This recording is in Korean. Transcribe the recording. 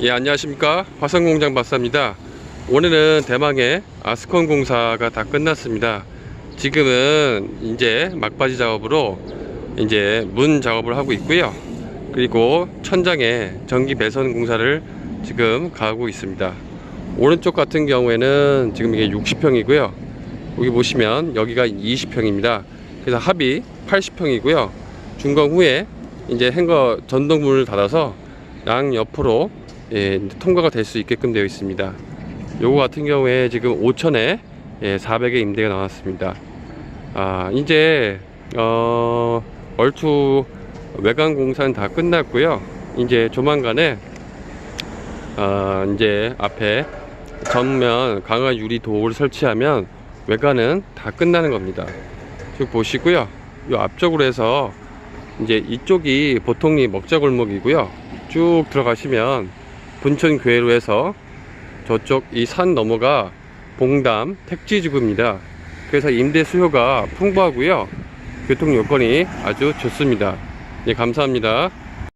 예, 안녕하십니까. 화성공장 박사입니다. 오늘은 대망의 아스콘 공사가 다 끝났습니다. 지금은 이제 막바지 작업으로 이제 문 작업을 하고 있고요. 그리고 천장에 전기 배선 공사를 지금 가고 있습니다. 오른쪽 같은 경우에는 지금 이게 60평이고요. 여기 보시면 여기가 20평입니다. 그래서 합이 80평이고요. 준공 후에 이제 행거 전동문을 닫아서 양 옆으로 예, 통과가 될 수 있게끔 되어 있습니다. 요거 같은 경우에 지금 5천에 예, 400의 임대가 나왔습니다. 아, 이제 어, 얼투 외관 공사는 다 끝났고요. 이제 조만간에 어, 이제 앞에 전면 강화 유리 도어를 설치하면 외관은 다 끝나는 겁니다. 지금 보시고요. 이 앞쪽으로 해서 이제 이쪽이 보통이 먹자골목이고요. 쭉 들어가시면 분천 교회로 해서 저쪽 이 산 너머가 봉담 택지지구입니다. 그래서 임대 수요가 풍부하고요. 교통 요건이 아주 좋습니다. 네, 감사합니다.